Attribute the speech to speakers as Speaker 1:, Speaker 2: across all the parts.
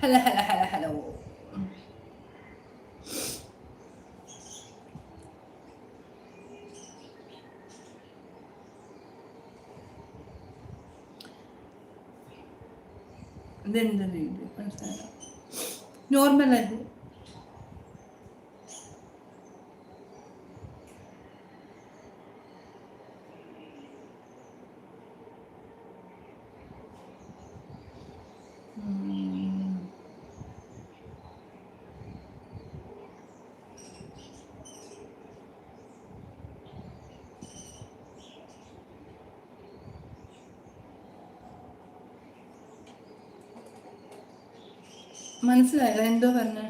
Speaker 1: Hello hello hello hello ഇതെന്ത് രീതി മനസ്സിലായോ മനസ്സിലായില്ല. എന്തോ പറഞ്ഞ?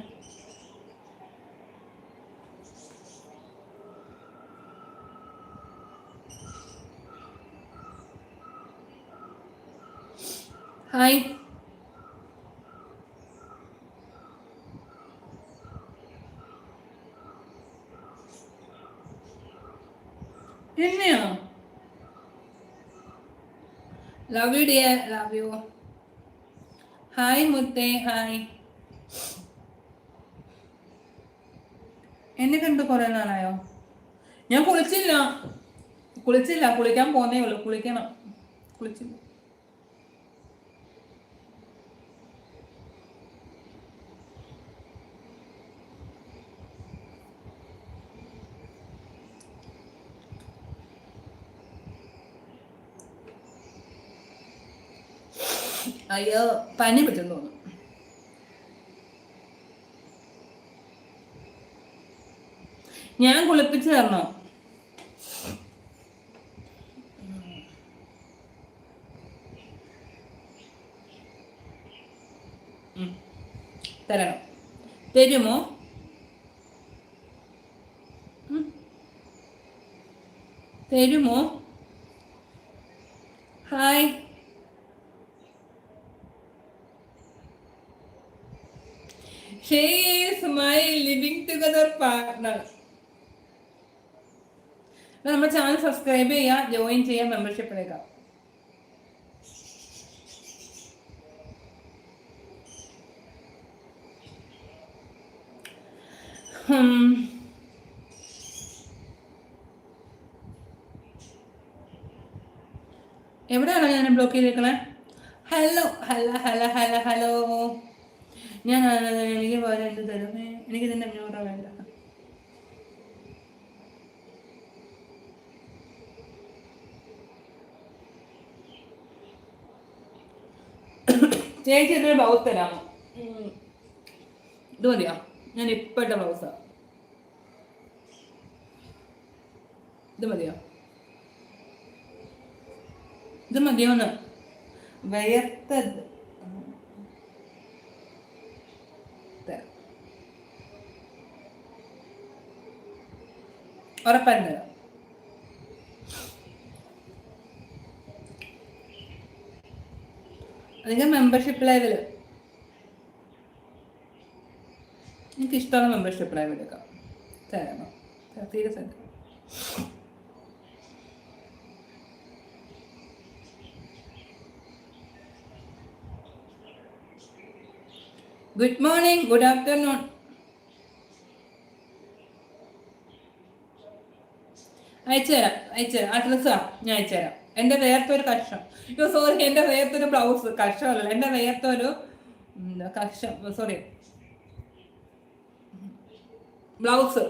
Speaker 1: ഹായ്. എന്നെയോ? Love you dear love you hi മുത്തേ. ഹായ് എന്നെ കണ്ട് കുറെ നാളായോ? ഞാൻ കുളിച്ചില്ല. കുളിച്ചില്ല. കുളിക്കാൻ പോന്നേ ഉള്ളൂ. കുളിക്കണം. കുളിച്ചില്ല. അയ്യോ പനി പറ്റുന്നു തോന്നുന്നു ഞാൻ കുളിപ്പിച്ച് തരണോ? തരണം. തരുമോ. തരുമോ? സബ്സ്ക്രൈബ് ചെയ്യുക ജോയിൻ ചെയ്യാം മെമ്പർഷിപ്പ് എടുക്കാം ഹും. എവിടെയാണോ ഞാൻ ബ്ലോക്ക് ചെയ്തേക്കണേ? Hello hello hello hello hello ഞാൻ എനിക്ക് പോലെ എന്ത് തരുമേ എനിക്ക് ഇതിന്റെ അഞ്ഞൂറ് വേണ്ട. ചേച്ചി ഇതൊരു ബ്ലൗസ് തരാമോ. ഇത് മതിയോ? ഞാൻ ഇപ്പോഴത്തെ ബ്ലൗസാ ഇത് മതിയോ? ഇത് മതിയോന്ന്. വയർത്തത് തരാം. അതിന്റെ മെമ്പർഷിപ്പ് ലൈവിൽ എനിക്ക് ഇഷ്ടമുള്ള മെമ്പർഷിപ്പ് ലൈവ് എടുക്കാം. തരാമോ തീരെ ഗുഡ് മോർണിംഗ് ഗുഡ് ആഫ്റ്റർനൂൺ അയച്ചുതരാം അയച്ചുതരാം. അഡ്രസ്സാ ഞാൻ അയച്ചുതരാം. എന്റെ വേർത്തൊരു കഷ്ണം. അയ്യോ സോറി എന്റെ ഒരു ബ്ലൗസ് കഷ്ണമല്ല എന്റെ വേർത്തൊരു ഒരു കഷ്ണം സോറി ബ്ലൗസ്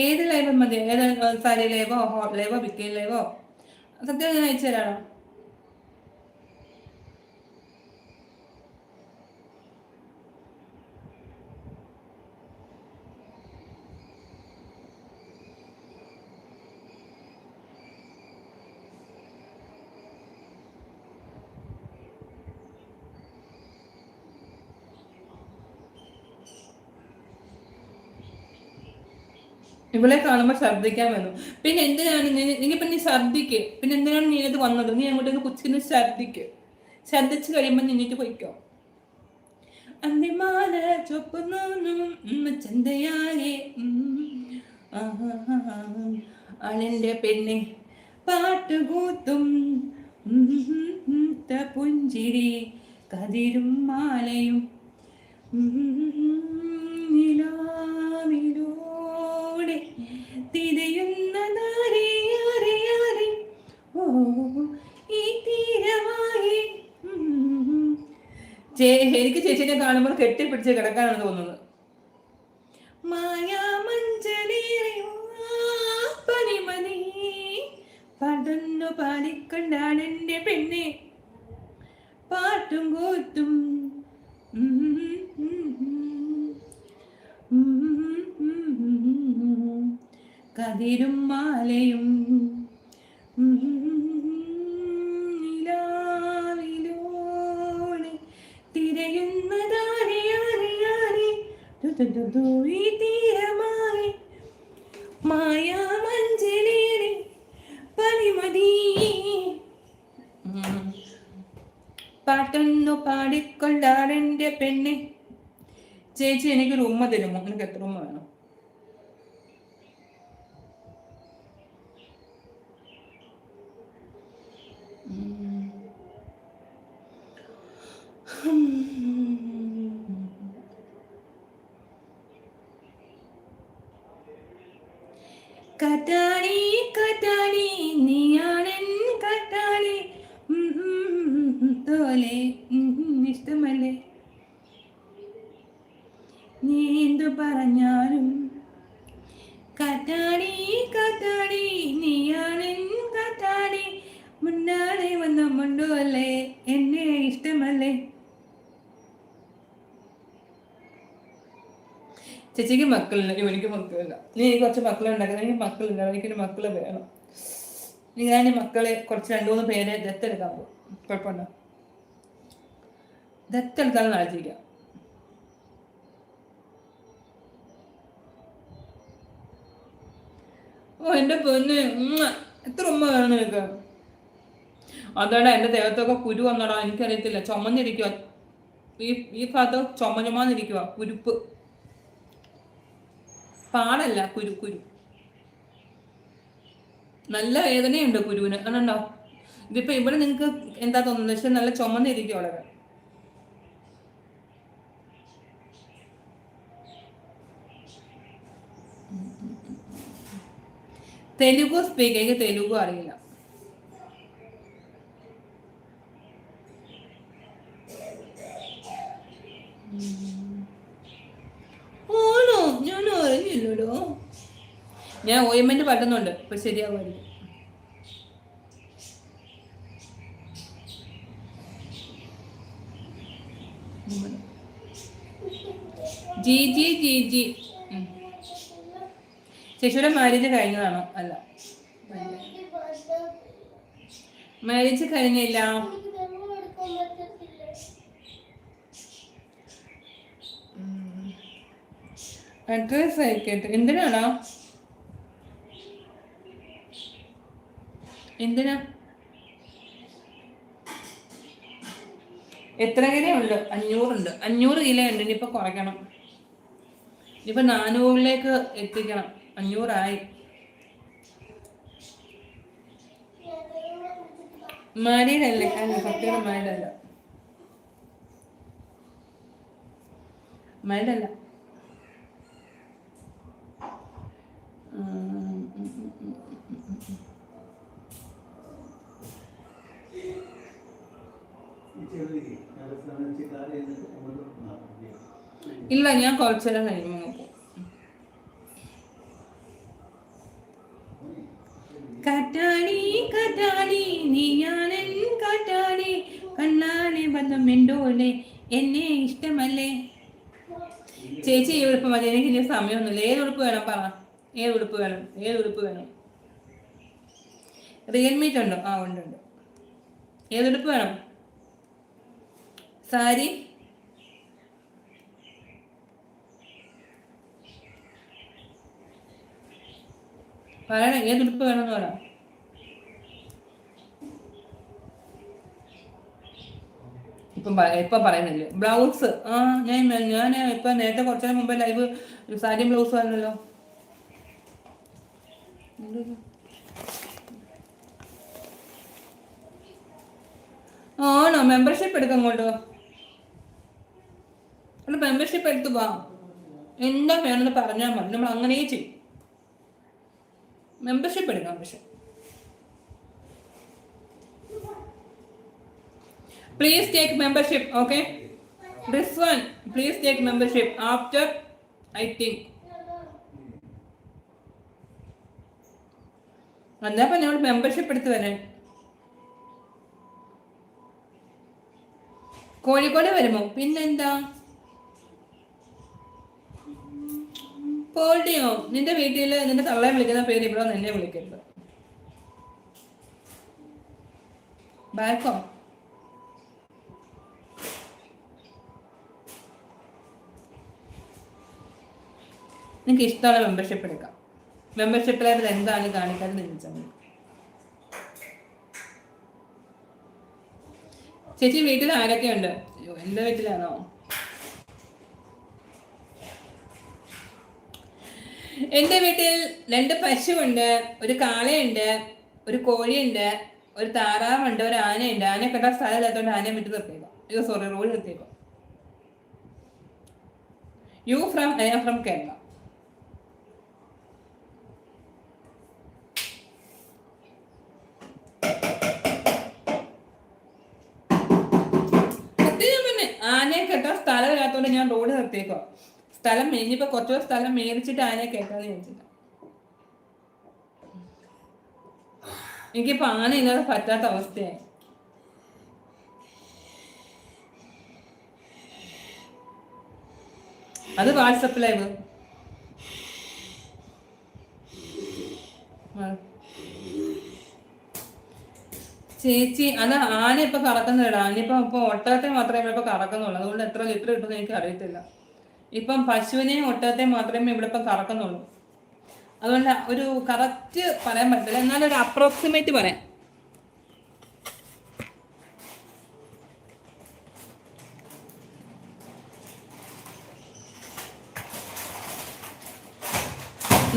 Speaker 1: ഏത് ലൈവ് മതി? ഏത് സാരി ലൈവോ ലൈവോ ബിക്കി ലൈവോ സത്യം ഞാൻ അയച്ചു തരാണോ ഇവളെ കാണുമ്പോൾ ഛർദ്ദിക്കാൻ വന്നു. പിന്നെ എന്തിനാണ് നീ ഇനിയിപ്പോ നീ ഛർദ്ദിക്ക്? പിന്നെ എന്തിനാണ് നീ ഇത് വന്നത്? നീ അങ്ങോട്ട് കുച്ചിന് ഛർദ്ദിക്ക്. ഛർദ്ദിച്ച് കഴിയുമ്പോൾ നിന്നിട്ട് പൊയ്ക്കോ. അന്തിമാല ചൊപ്പുന്നു. ചന്തയാകെ ആളിന്റെ പെണ്ണെ പാട്ടുകൂത്തും പുഞ്ചിരി കതിരും മാലയും. തിരയുന്നതാരേ ഓ ഈ തീരമായി എനിക്ക് ചേച്ചിനെ കാണുമ്പോൾ കെട്ടിപ്പിടിച്ച് കിടക്കാനാണ് തോന്നുന്നത്. പടന്നു പാടിക്കൊണ്ടാണ് എന്റെ പെണ്ണെ. പാട്ടും കൂത്തും. ഉം ഉം ഉം തിരയുന്നതാരെയാരെയാരെ ഈ മാലയും പാട്ടൊന്നു പാടിക്കൊണ്ടാണെന്റെ പെണ്ണെ. ചേച്ചി എനിക്കൊരു ഉമ്മ തരുമോ? നിനക്ക് എത്ര ഉമ്മ വേണം കട്ടാണി കട്ടാണി നീയാണൻ കട്ടാണി ഉം ഉം ഉം ഉം തോലെ ഉം ഉം ഇഷ്ടമല്ലേ നീ എന്തു പറഞ്ഞാലും കറ്റാടി കറ്റാടി നീയാണ് കറ്റാടി. മുന്നാളെ വന്ന മുണ്ടുവല്ലേ എന്നെ ഇഷ്ടമല്ലേ? ചേച്ചിക്ക് മക്കളില്ല എനിക്ക് മക്കളില്ല നീ കുറച്ച് മക്കളെ ഉണ്ടാക്കുന്നത് എനിക്ക് മക്കളില്ല എനിക്കൊരു മക്കൾ വേണം. നീ ഞാൻ മക്കളെ കുറച്ച് രണ്ടു മൂന്ന് പേരെ ദത്തെടുക്കാൻ പോകും. കുഴപ്പമുണ്ടോ ദത്തെടുക്കാൻ ആലോചിക്കാം ഓ എന്റെ പൊന്ന്. എത്ര ഉമ്മ വേണം നിനക്ക്? അതോടെ എന്റെ ദേഹത്തൊക്കെ കുരു വന്നടാ. എനിക്കറിയത്തില്ല. ചുമന്നിരിക്കുക ഈ ഈ ഭാഗത്ത് ചുമ ചുമന്നിരിക്കുക കുരുപ്പ്. പാടല്ല കുരു കുരു. നല്ല വേദനയുണ്ട് കുരുവിന്. അതുണ്ടോ ഇതിപ്പോ ഇവിടെ നിങ്ങൾക്ക് എന്താ തോന്നുന്നത്? വെച്ചാൽ നല്ല ചുമന്നിരിക്കും വളരെ തെലുഗു സ്പീക്ക് എനിക്ക് തെലുഗു അറിയില്ല. ഓണോ ഞാൻ അറിഞ്ഞില്ലടോ. ഞാൻ ഓയിൻമെന്റ് പറ്റുന്നുണ്ട് ഇപ്പൊ ശരിയാവുമായിരിക്കും. G G G G. ചേച്ചിയുടെ മാരേജ് കഴിഞ്ഞതാണോ? അല്ല. മാരേജ് കഴിഞ്ഞില്ല. അഡ്രസ് അയക്കട്ടെ. എന്തിനാണോ? എന്തിനാ? എത്ര കിലോ ഉണ്ട് അഞ്ഞൂറുണ്ട്. അഞ്ഞൂറ് കിലോ ഉണ്ട്. ഇനിയിപ്പോൾ കുറയ്ക്കണം. ഇനിയിപ്പോൾ നാനൂറിലേക്ക് എത്തിക്കണം. അഞ്ഞൂറായി മാരീഡല്ലേ അല്ല കുട്ടിയുടെ മാരീഡ് അല്ല മാരീഡ് അല്ല. ഇല്ല ഞാൻ കുറച്ചു നേരം കഴിയുമ്പോൾ എന്നെ ഇഷ്ടമല്ലേ? ചേച്ചി ഈ ഉടുപ്പ് മതി. എനിക്ക് ഇനി സമയമൊന്നുമില്ല. ഏത് ഉടുപ്പ് വേണം പറ ഏത് ഉടുപ്പ് വേണം? ഏത് ഉടുപ്പ് വേണം? റിയൽമീറ്റ് ഉണ്ടോ? ആ ഉണ്ട് ഉണ്ട്. ഏത് ഉടുപ്പ് വേണം? സാരി? പറയണം ഏത് ഉടുപ്പ് വേണമെന്ന് പറ. ഇപ്പം ഇപ്പം പറയുന്നില്ല? ബ്ലൗസ്. ആ ഞാൻ ഞാൻ ഇപ്പം നേരത്തെ കുറച്ചു നേരം മുമ്പ് ലൈവ് സാരി ബ്ലൗസ് ആയിരുന്നല്ലോ. മെമ്പർഷിപ്പ് എടുക്കാം അങ്ങോട്ട്. അവിടെ മെമ്പർഷിപ്പ് എടുത്തു വാ. എന്താ വേണമെന്ന് പറഞ്ഞാൽ മതി. നമ്മൾ അങ്ങനെ ചെയ്യും. മെമ്പർഷിപ്പ് എടുക്കാം പക്ഷെ please take membership okay this one please take membership after I think എന്താ ഞങ്ങൾ മെമ്പർഷിപ്പ് എടുത്ത് വരാൻ. കോഴിക്കോട് വരുമോ? പിന്നെന്താ? പോൾഡിയോ നിന്റെ വീട്ടിൽ നിന്റെ തള്ളയെ വിളിക്കുന്ന പേര് ഇവിടെ നിന്നെ വിളിക്കരുത്. ബാക്കോ നിങ്ങൾക്ക് ഇഷ്ടമുള്ള മെമ്പർഷിപ്പ് എടുക്കാം മെമ്പർഷിപ്പിലായിട്ട് എന്താണ് കാണിക്കാൻ ചോദിച്ചാൽ മതി. ചേച്ചി വീട്ടിൽ ആരൊക്കെയുണ്ട്? എന്റെ വീട്ടിലാണോ? എന്റെ വീട്ടിൽ രണ്ട് പശുവുണ്ട് ഒരു കാളയുണ്ട് ഒരു കോഴിയുണ്ട് ഒരു താറാവുണ്ട് ഒരു ആനയുണ്ട്. ആന കെട്ടാൻ സ്ഥലമില്ലാത്തതുകൊണ്ട് ആനയെ വിട്ട് നിർത്തിയേക്കാം. അയ്യോ sorry road നിർത്തിയേക്കാം. You from I from Kerala സ്ഥലമില്ലാത്തതുകൊണ്ട് ഞാൻ റോഡ് നിർത്തിയേക്കോ സ്ഥലം ഇനിയിപ്പോൾ കുറച്ചു സ്ഥലം മേടിച്ചിട്ട് ആനയെ കേട്ടാന്ന് ചോദിച്ചില്ല. എനിക്കിപ്പോ ആന ഇല്ലാതെ പറ്റാത്ത അവസ്ഥയായി. അത് വാട്സപ്പിലായിരുന്നു ചേച്ചി അത് ആന ഇപ്പൊ കറക്കുന്നില്ല ആനിപ്പൊ ഇപ്പൊ ഒട്ടകത്തെ മാത്രമേ ഇപ്പൊ കറക്കുന്നുള്ളൂ. അതുകൊണ്ട് എത്ര ലിറ്റർ കിട്ടുമെന്ന് എനിക്ക് അറിയത്തില്ല. ഇപ്പം പശുവിനെയും ഒട്ടകത്തെയും മാത്രമേ ഇവിടെ ഇപ്പം കറക്കുന്നുള്ളൂ. അതുകൊണ്ട് ഒരു കറക്റ്റ് പറയാൻ പറ്റില്ല എന്നാലും ഒരു അപ്രോക്സിമേറ്റ് പറയാം.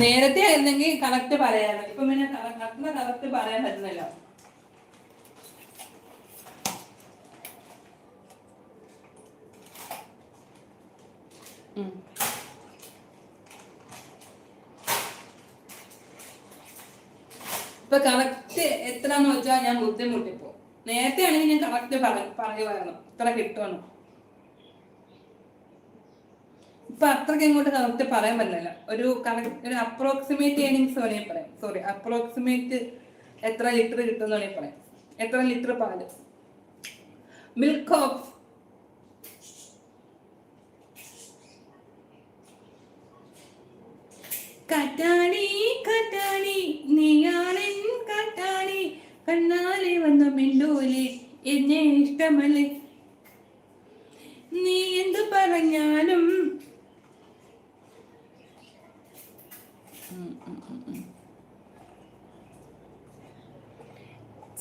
Speaker 1: നേരത്തെ ആയിരുന്നെങ്കിൽ കറക്റ്റ് പറയാമായിരുന്നു. ഇപ്പം പിന്നെ കറക്റ്റ് കറക്റ്റ് പറയാൻ പറ്റുന്നില്ല. ഇപ്പൊ കറക്റ്റ് എത്രന്ന് വെച്ചാൽ ഞാൻ ബുദ്ധിമുട്ടിപ്പോ. നേരത്തെ ആണെങ്കിൽ ഞാൻ കറക്റ്റ് പറയുമായിരുന്നു ഇത്ര കിട്ടുമെന്ന്. ഇപ്പൊ അത്രയ്ക്ക് ഇങ്ങോട്ട് കറക്റ്റ് പറയാൻ പറ്റില്ല ഒരു കറക്റ്റ് ഒരു അപ്രോക്സിമേറ്റ് ഏണിങ്സ് വേണമെങ്കിൽ പറയാം. സോറി അപ്രോക്സിമേറ്റ് എത്ര ലിറ്റർ കിട്ടുമെന്ന് വേണമെങ്കിൽ പറയാം. എത്ര ലിറ്റർ പാൽ? മിൽക്ക് ഓഫ് നീയാണൻ കട്ടാണി കണ്ണാലെ വന്ന മിണ്ടോലെ എന്നെ ഇഷ്ടമല്ലേ? നീ എന്ത് പറഞ്ഞാലും.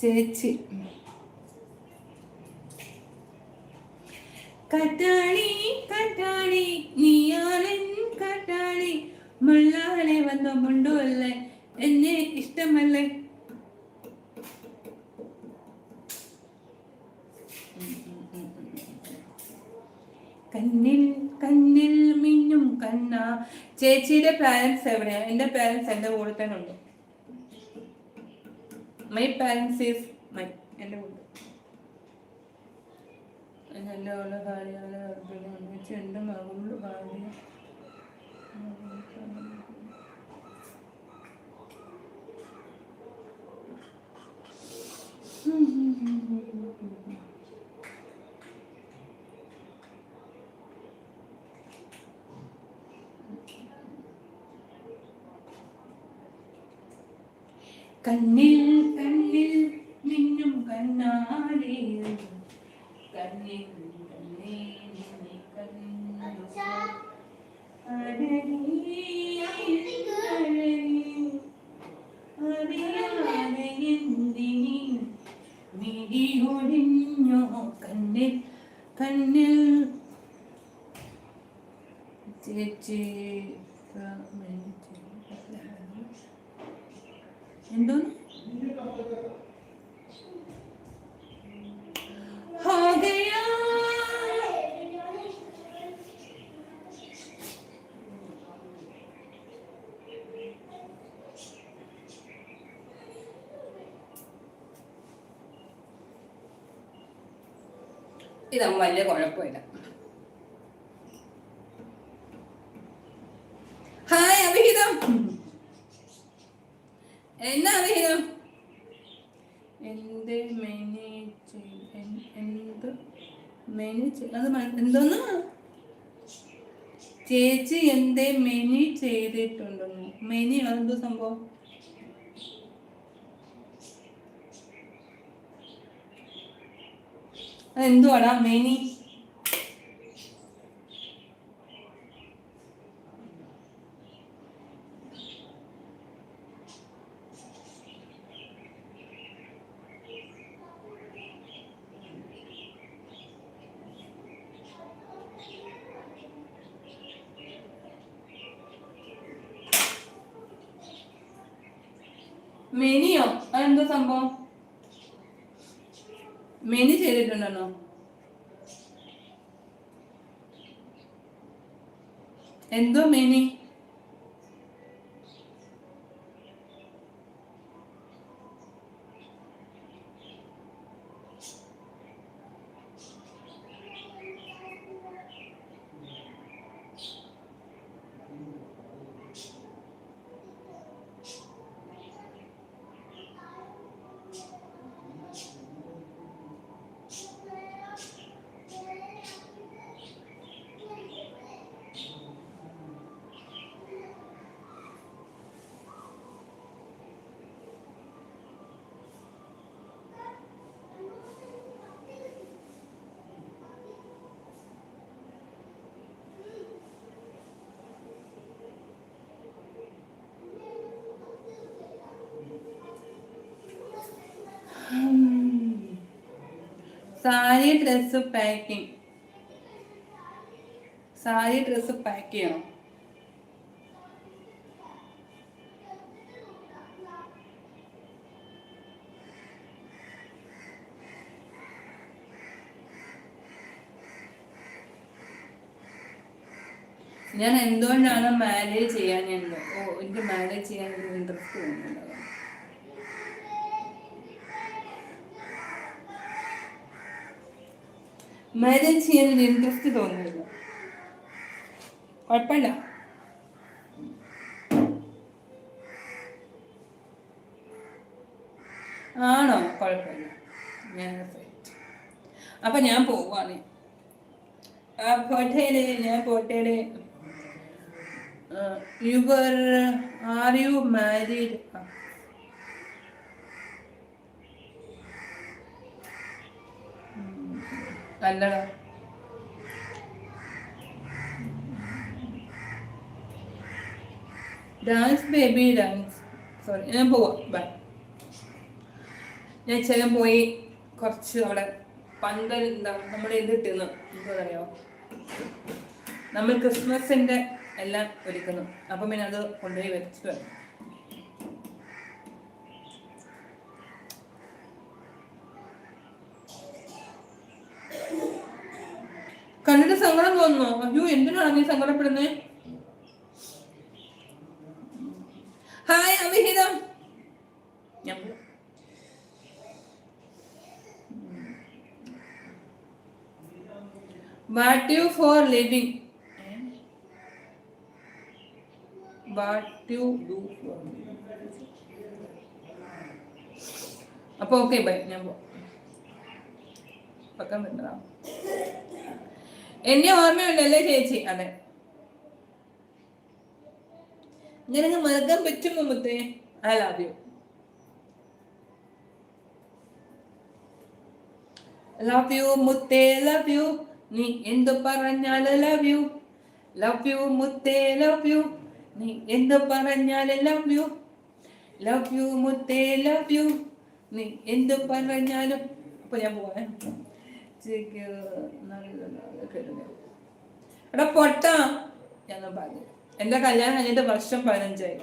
Speaker 1: ചേച്ചി. കട്ടാളി കട്ടാണി നീയാളൻ കട്ടാളി. മുള്ളാളെ വന്ന മുണ്ടുമല്ലേ എന്നെ ഇഷ്ടമല്ലേ കണ്ണിൽ കണ്ണിൽ മിന്നും കണ്ണ ചേച്ചിയുടെ പാരൻസ് എവിടെയാ എന്റെ പാരൻസ് എന്റെ കൂടെ തന്നെ ഉണ്ട് മൈ പാരൻസ് ഈസ് മൈ എന്റെ കൂടെ നല്ല കാര്യമാണ് എന്റെ മകളുടെ ഭാര്യ കണ്ണിൽ കണ്ണിൽ മിന്നും കണ്ണാലേ കണ്ണിൽ കണ്ണിൽ കണ്ണു എന്തോ ഇതാകുമ്പോൾ വലിയ കുഴപ്പമില്ല. എന്നാ അഭിഹിതം എന്ത് മെനേജ് എന്ത് മെനേജ് അത് എന്തോന്ന്? ചേച്ചി എന്തേ മെനി ചെയ്തിട്ടുണ്ടെന്നു? മെനി അതെന്തോ സംഭവം? അതെന്തുവാടാ മെനി മെനിയോ അതെന്തോ സംഭവം മെനി ചെയ്തിട്ടുണ്ടെന്നോ എന്തോ many? Sari dress packing sari dress pack ചെയ്യണം? ഞാൻ എന്തുകൊണ്ടാണ് മാരേജ് ചെയ്യാൻ എന്തോ ഓ എനിക്ക് മാരേജ് ചെയ്യാൻ ഒരു ഇൻട്രസ്റ്റ് തോന്നുന്നില്ല മാരേജ് ചെയ്യാൻ ഒരു ഇൻട്രസ്റ്റ് തോന്നുന്നില്ല. കുഴപ്പമില്ല. ആണോ? കുഴപ്പമില്ല. അപ്പൊ ഞാൻ പോവാണ്. ആ ഞാൻ പോട്ടേൽ യുവർ ആർ യു മാരീഡ് അല്ലടാ ഡാൻസ് ബേബി ഡാൻസ് സോറി ഞാൻ പോവാം. ഞാൻ ചെല്ലാൻ പോയി കുറച്ച് അവിടെ പന്തൽ എന്താ നമ്മുടെ ഇത് ഇട്ടുന്നു എന്താ പറയുക നമ്മൾ ക്രിസ്മസിന്റെ എല്ലാം ഒരുക്കുന്നു. അപ്പം പിന്നെ അത് കൊണ്ടുപോയി വെച്ച് വരണം കണ്ടിട്ട് സങ്കടം തോന്നുന്നു. അയ്യോ എന്തിനാണ് നീ സങ്കടപ്പെടുന്നേ? ഹായ് അവിഹിതം വാട്ട് യു ഫോർ ലിവിംഗ് അപ്പൊ ഓക്കെ ബൈ ഞാൻ പക്കം വരുന്നതാ. എന്നെ ഓർമ്മയുണ്ടല്ലേ ചേച്ചി? അതെ. നിനക്ക് മറക്കാൻ പറ്റുമോ മുത്തേ I love you love you മുത്തേ ലവ് യു നീ എന്തു പറഞ്ഞാൽ ലവ് യു ലവ് യു മുത്തേ ലവ് യു നീ എന്തു പറഞ്ഞാൽ ലവ് യു ലവ് യു മുത്തേ ലവ് യു നീ എന്തു പറഞ്ഞാലും അപ്പൊ ഞാൻ പോവാൻ കേട്ടോ. എടാ പൊട്ട. ഞാൻ പറഞ്ഞു. എന്റെ കല്യാണം കഴിഞ്ഞിട്ട് വർഷം പതിനഞ്ചായി.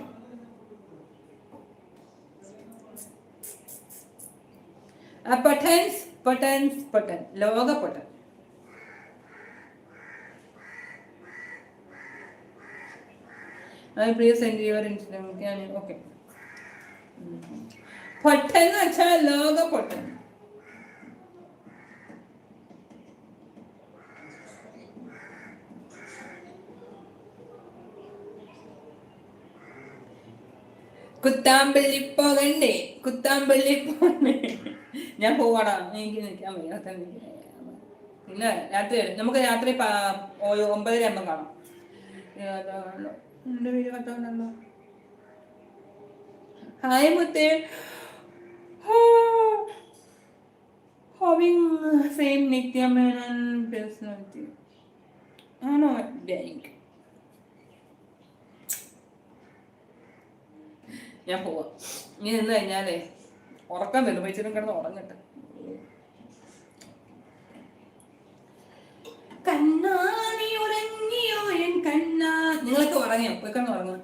Speaker 1: പൊട്ടൻസ് പൊട്ടൻസ് പൊട്ടൻ ലോക പൊട്ടൻ. സെൻഡ് യുവർ ഓക്കെ പൊട്ടൻ എന്ന് വെച്ചാൽ ലോക പൊട്ടൻ. കുത്താമ്പള്ളി പോകണ്ടേ? കുത്താമ്പള്ളി പോകണ്ടേ? ഞാൻ പോവാടാ. എനിക്ക് നിൽക്കാൻ വയ്യ. ഇല്ല രാത്രി. നമുക്ക് രാത്രി ഒമ്പതര ആകുമ്പോൾ കാണാം. ഹായ് മുത്തേ. ഹോവിങ് സെയിം നിത്യമേനൻ പേഴ്സണാലിറ്റി ആണോ? എനിക്ക് ഞാൻ പോവാം. ഇനി നിന്ന് കഴിഞ്ഞാലേ ഉറക്കം വരും. വെച്ചിട്ടും കിടന്ന് ഉറങ്ങട്ടെ. നിങ്ങളൊക്കെ ഉറങ്ങിയോ? പോയി കിടന്ന് ഉറങ്ങുക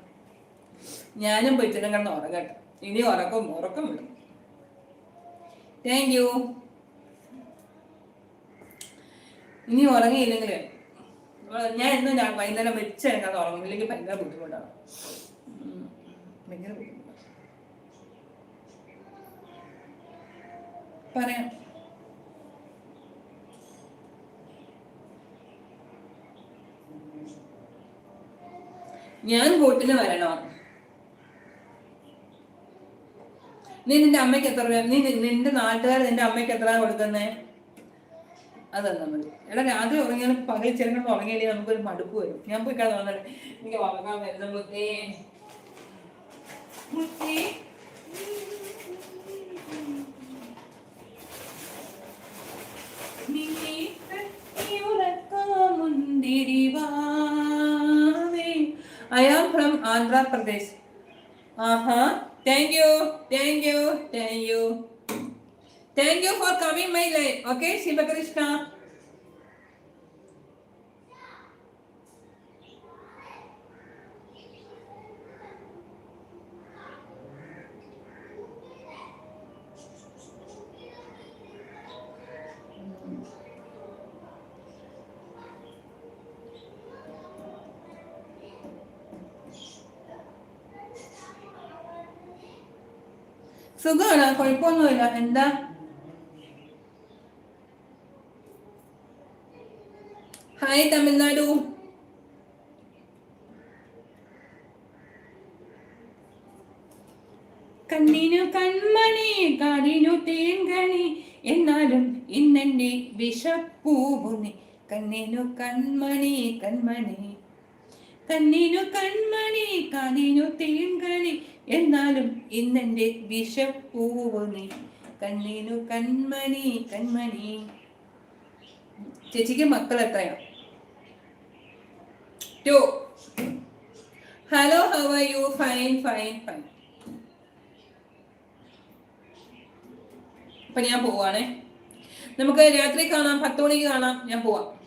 Speaker 1: ഞാനും പോയിച്ചിട്ടും കിടന്ന് ഉറങ്ങട്ടെ. ഇനി ഉറക്കം ഉറക്കം വരും. താങ്ക് യു ഇനി ഉറങ്ങിയില്ലെങ്കിൽ ഞാൻ എന്നും ഞാൻ വൈകുന്നേരം വെച്ച് കിടന്ന് ഉറങ്ങും. ഭയങ്കര ബുദ്ധിമുട്ടാണ്. ഭയങ്കര ബുദ്ധിമുട്ടാണ്. പറയാം. ഞാൻ കൂട്ടിന് വരണോ? നീ നിന്റെ അമ്മയ്ക്ക് എത്ര രൂപ നീ നിന്റെ നാട്ടുകാർ നിന്റെ അമ്മയ്ക്ക് എത്ര കൊടുക്കുന്നേ അതെന്നാ മതി. എടാ രാത്രി ഉറങ്ങിയാലും പകൽ ചെറുപ്പം ഉറങ്ങിയാലേ നമുക്കൊരു മടുപ്പ് വരും. ഞാൻ പോയി കിടന്നു എനിക്ക് ഉറങ്ങാൻ വരുന്ന आंध्र प्रदेश हाँ thank you thank you thank you thank you for coming मई ले ओके शिवकृष्ण കുഴപ്പമൊന്നുമില്ല എന്താ ഹായ് തമിഴ്നാടു കണ്ണിനു കൺമണി കാടിനു തേങ്കണി എന്നാലും ഇന്നെന്റെ വിഷപ്പൂവുന്നി കണ്ണിനു കൺമണി കൺമണി. കണ്ണിനു കൺമണി കാതിനു തേങ്കണി എന്നാലും ഇന്നെന്റെ വിഷപ്പൂവ് നീ. കണ്ണിനു കൺമണി കൺമണി. ചേച്ചിക്ക് മക്കൾ എത്രയാ? Hello how are you? Fine fine fine. അപ്പൊ ഞാൻ പോവാണേ. നമുക്ക് രാത്രി കാണാം പത്ത് മണിക്ക് കാണാം ഞാൻ പോവാം.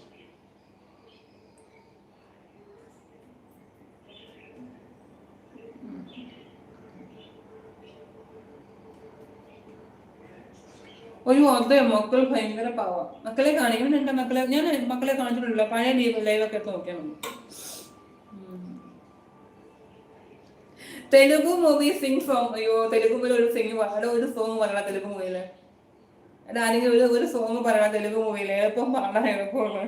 Speaker 1: ഒരു അതെ മക്കൾ ഭയങ്കര പാവ. മക്കളെ കാണിക്കണം. എന്റെ മക്കളെ ഞാൻ മക്കളെ കാണിച്ചിട്ടില്ല പഴയ ലീവ് ലൈവൊക്കെ എടുത്ത് നോക്കിയാൽ മതി. തെലുഗു മൂവി സിംഗ് സോങ് അയ്യോ തെലുഗു മൂവിൽ ഒരു സിംഗ് അവിടെ ഒരു സോങ് പറയണ തെലുഗു മൂവിയിൽ ആരെങ്കിലും ഒരു ഒരു സോങ് പറയണ തെലുഗു മൂവിയിൽ എളുപ്പം പാടാൻ എളുപ്പമാണ്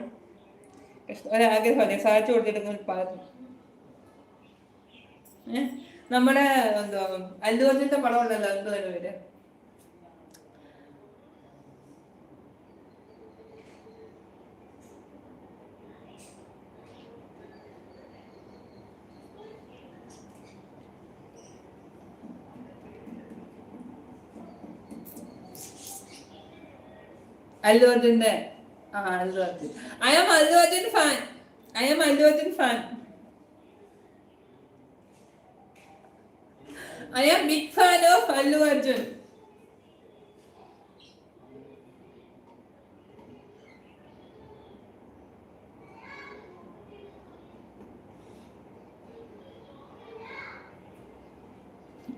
Speaker 1: ഇഷ്ടം- ഒരാഗ്രഹം അതെ സാധിച്ചു കൊടുത്തിട്ട് പാടും. ഏ? നമ്മുടെ എന്തോ അല്ലു അർജുന്റെ പടം ഉണ്ടല്ലോ എന്തോ പേര്? അല്ലു അർജുന്റെ ആ Allu Arjun I am Allu Arjun fan I am Allu Arjun fan I am big fan of Allu Arjun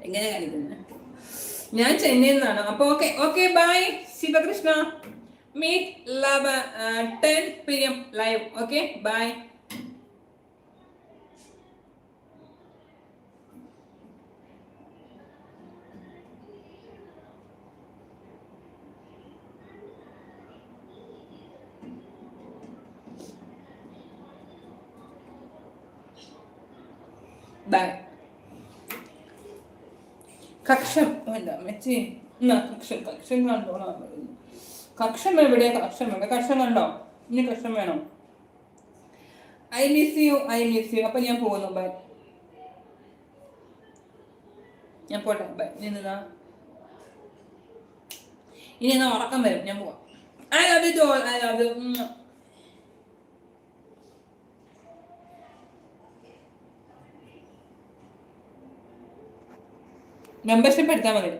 Speaker 1: എങ്ങനെ കാണിക്കുന്നത് ഞാൻ ചെന്നൈയിൽ നിന്നാണ്. അപ്പൊ okay okay bye Shivakrishna. Meet love ten P M live okay bye കക്ഷം വേണ്ട മെച്ചി. കക്ഷം കക്ഷം കണ്ടോളാം. കക്ഷം എവിടെ കക്ഷം എവിടെ കക്ഷം കണ്ടോ ഇനി കക്ഷം വേണം? I miss you I miss you അപ്പൊ ഞാൻ പോകുന്നു. ബൈ ഞാൻ പോട്ടെ. ബൈ നിന്നാ ഇനി എന്നാ ഉറക്കം വരും? ഞാൻ പോവാം. I love you I love you membership എടുത്താൽ മതി.